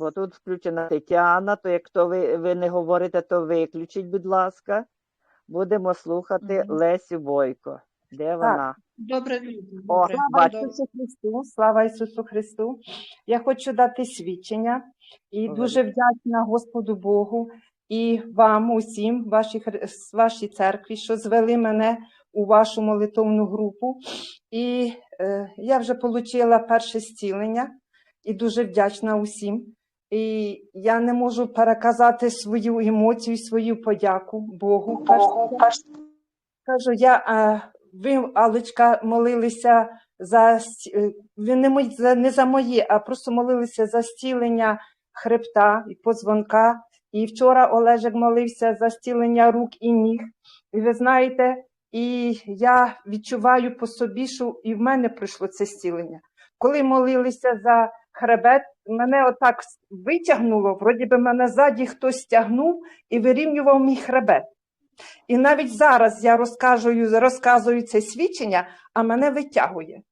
Бо тут включена Тетяна, то як то ви, ви не говорите, то виключіть, будь ласка. Будемо слухати Мгм. Лесю Бойко. Де вона? Добре. О, Слава. Ісусу Христу, слава Ісусу Христу. Я хочу дати свідчення і Говори. дуже вдячна Господу Богу і вам усім, вашій, вашій церкві, що звели мене у вашу молитовну групу. І е, я вже отримала перше зцілення і дуже вдячна усім. І я не можу переказати свою емоцію, свою подяку Богу. все. Кажу, я, а, ви, Алечка, молилися за е, ви не, за- не за мої, а просто молилися за зцілення хребта і позвонка. І вчора Олежик молився за зцілення рук і ніг. І ви знаєте, і я відчуваю по собі, що і в мене прийшло це зцілення. Коли молилися за хребет, мене отак витягнуло, вроді би мене ззаді хтось стягнув і вирівнював мій хребет. І навіть зараз я розказую, розказую це свідчення, а мене витягує.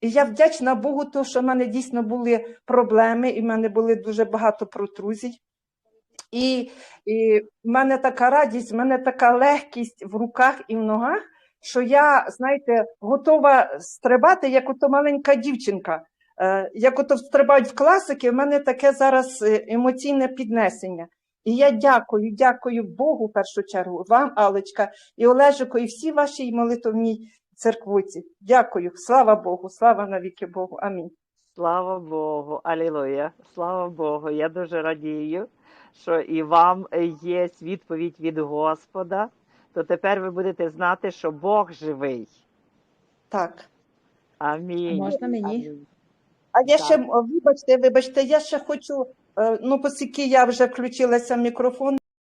І я вдячна Богу, тому що в мене дійсно були проблеми, і в мене були дуже багато протрузій. І, і в мене така радість, в мене така легкість в руках і в ногах, що я, знаєте, готова стрибати, як ото маленька дівчинка. Е, Як ото стрибають в класики, в мене таке зараз е, емоційне піднесення. І я дякую, дякую Богу в першу чергу, вам, Алечка, і Олежику, і всій вашій молитовній церквуці. Дякую. Слава Богу, слава навіки Богу. Амінь. Слава Богу, алілуя, слава Богу. Я дуже радію, що і вам є відповідь від Господа. То тепер ви будете знати, що Бог живий. Так. Амінь. Можна мені? Амінь. А я ще, вибачте, вибачте, я ще хочу, е, ну, оскільки я вже включилася в мікрофон,